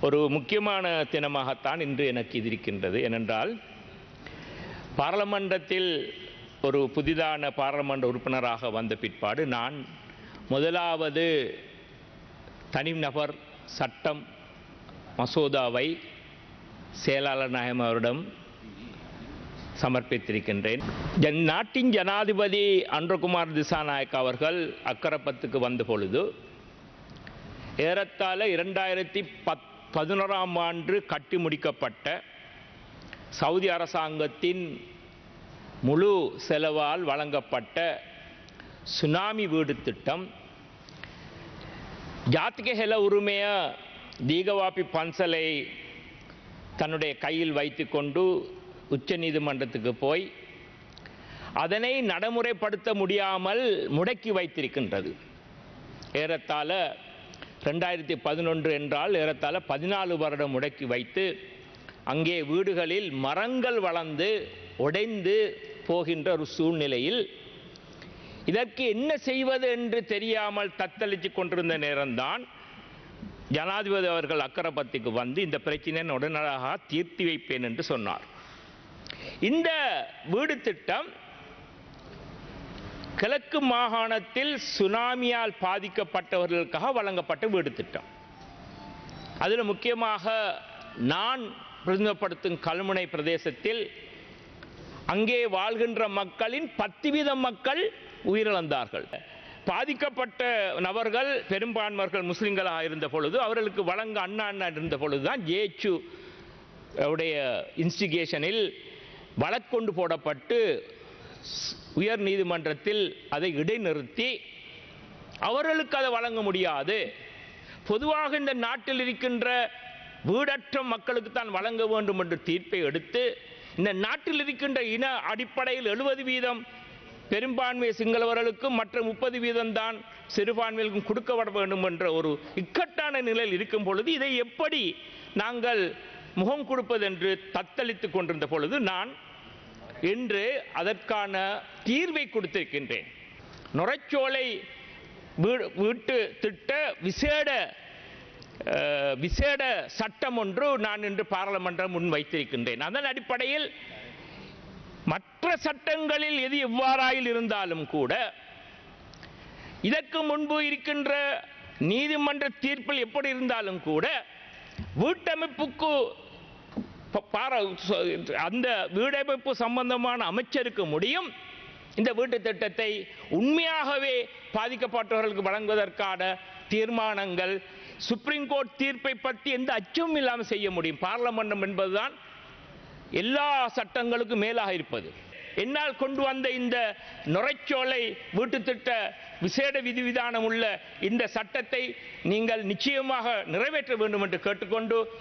ஒரு முக்கியமான தினமாகத்தான் இன்று எனக்கு இது இருக்கின்றது. ஏனென்றால் பாராளுமன்றத்தில் ஒரு புதிதான பாராளுமன்ற உறுப்பினராக வந்த பிற்பாடு நான் முதலாவது தனிநபர் சட்டம் மசோதாவை செயலாளர் நாயகம் அவரிடம் சமர்ப்பித்திருக்கின்றேன். ஜன் நாட்டின் ஜனாதிபதி அன்றகுமார் திசாநாயக் அவர்கள் அக்கரப்பத்துக்கு வந்த பொழுது ஏறத்தாழ இரண்டாயிரத்தி பத்து பதினோராம் ஆண்டு கட்டி முடிக்கப்பட்ட சவுதி அரசாங்கத்தின் முழு செலவால் வழங்கப்பட்ட சுனாமி வீடு திட்டம். ஜாத்திக ஹெல உரிமைய தீகவாபி பன்சலை தன்னுடைய கையில் வைத்துக்கொண்டு உச்ச நீதிமன்றத்துக்கு போய் அதனை நடைமுறைப்படுத்த முடியாமல் முடக்கி வைத்திருக்கின்றது. ஏறத்தாழ ரெண்டாயிரத்தி பதினொன்று என்றால் ஏறத்தாழ பதினாலு வருடம் முடக்கி வைத்து அங்கே வீடுகளில் மரங்கள் வளர்ந்து உடைந்து போகின்ற ஒரு சூழ்நிலையில் இதற்கு என்ன செய்வது என்று தெரியாமல் தத்தளித்து கொண்டிருந்த நேரம்தான் ஜனாதிபதி அவர்கள் அக்கரப்பத்திக்கு வந்து இந்த பிரச்சனையை உடனடியாக தீர்த்தி வைப்பேன் என்று சொன்னார். இந்த வீடு திட்டம் கிழக்கு மாகாணத்தில் சுனாமியால் பாதிக்கப்பட்டவர்களுக்காக வழங்கப்பட்ட வீடு திட்டம். அதில் முக்கியமாக நான் பிரதிமப்படுத்தும் கல்முனை பிரதேசத்தில் அங்கே வாழ்கின்ற மக்களின் பத்து வீத மக்கள் உயிரிழந்தார்கள். பாதிக்கப்பட்ட நபர்கள் பெரும்பான்மையர்கள் முஸ்லிம்களாக இருந்த பொழுது அவர்களுக்கு வழங்க அண்ணா அண்ணா இருந்த பொழுது தான் ஜேச்சு உடைய இன்ஸ்டிகேஷனில் வழக்கொண்டு போடப்பட்டு உயர் நீதிமன்றத்தில் அதை இடைநிறுத்தி அவர்களுக்கு அதை வழங்க முடியாது. பொதுவாக இந்த நாட்டில் இருக்கின்ற வீடற்ற மக்களுக்கு தான் வழங்க வேண்டும் என்று தீர்ப்பை எடுத்து இந்த நாட்டில் இருக்கின்ற இன அடிப்படையில் எழுபது வீதம் பெரும்பான்மை சிங்களவர்களுக்கும் மற்ற முப்பது வீதம் தான் சிறுபான்மைகளுக்கும் கொடுக்கப்பட வேண்டும் என்ற ஒரு இக்கட்டான நிலையில் இருக்கும் பொழுது இதை எப்படி நாங்கள் முகம் கொடுப்பதென்று தத்தளித்துக் கொண்டிருந்த பொழுது நான் இன்று அதற்கான தீர்வை கொடுத்திருக்கின்றேன். நுரைச்சோலை வீட்டு திட்ட விசேட விசேட சட்டம் ஒன்று நான் இன்று பாராளுமன்றம் முன் வைத்திருக்கின்றேன். அதன் அடிப்படையில் மற்ற சட்டங்களில் எது எவ்வாறாயில் இருந்தாலும் கூட இதற்கு முன்பு இருக்கின்ற நீதிமன்ற தீர்ப்பில் எப்படி இருந்தாலும் கூட வீட்டமைப்புக்கு பார- அந்த வீடமைப்பு சம்பந்தமான அமைச்சருக்கு முடியும். இந்த வீட்டு திட்டத்தை உண்மையாகவே பாதிக்கப்பட்டவர்களுக்கு வழங்குவதற்கான தீர்மானங்கள் சுப்ரீம் கோர்ட் தீர்ப்பை பற்றி எந்த அச்சமும் இல்லாமல் செய்ய முடியும். பார்லமென்றம் என்பதுதான் எல்லா சட்டங்களுக்கும் மேலாக இருப்பது. என்னால் கொண்டு வந்த இந்த நுரைச்சோலை வீட்டு திட்ட விசேட விதிவிதானம் உள்ள இந்த சட்டத்தை நீங்கள் நிச்சயமாக நிறைவேற்ற வேண்டும் என்று கேட்டுக்கொண்டு